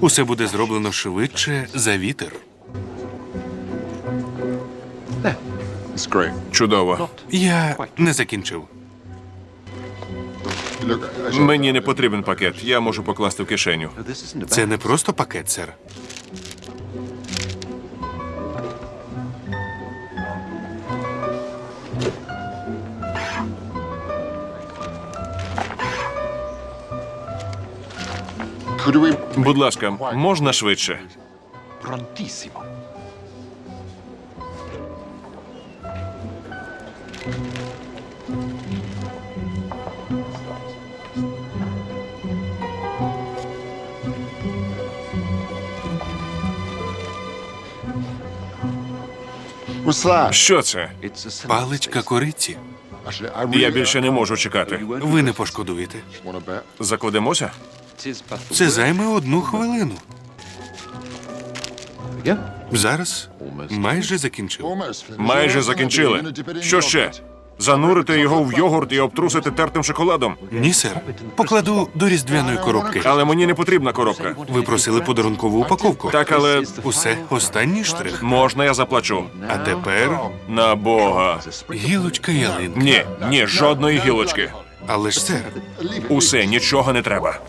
Усе буде зроблено швидше за вітер. Чудово. Я не закінчив. Мені не потрібен пакет. Я можу покласти в кишеню. Це не просто пакет, сер. Будь ласка, можна швидше. Що це? Паличка кориці. Я більше не можу чекати. Ви не пошкодуєте. Закладемося? Це займе одну хвилину. Зараз майже закінчив. Майже закінчили. Що ще? Занурити його в йогурт і обтрусити тертим шоколадом. Ні, сер. Покладу до різдвяної коробки. Але мені не потрібна коробка. Ви просили подарункову упаковку. Так, але Усе, останній штрих. можна я заплачу? А тепер На Бога. гілочка ялинки. Ні, ні, жодної гілочки. Але ж, сер, Усе, нічого не треба.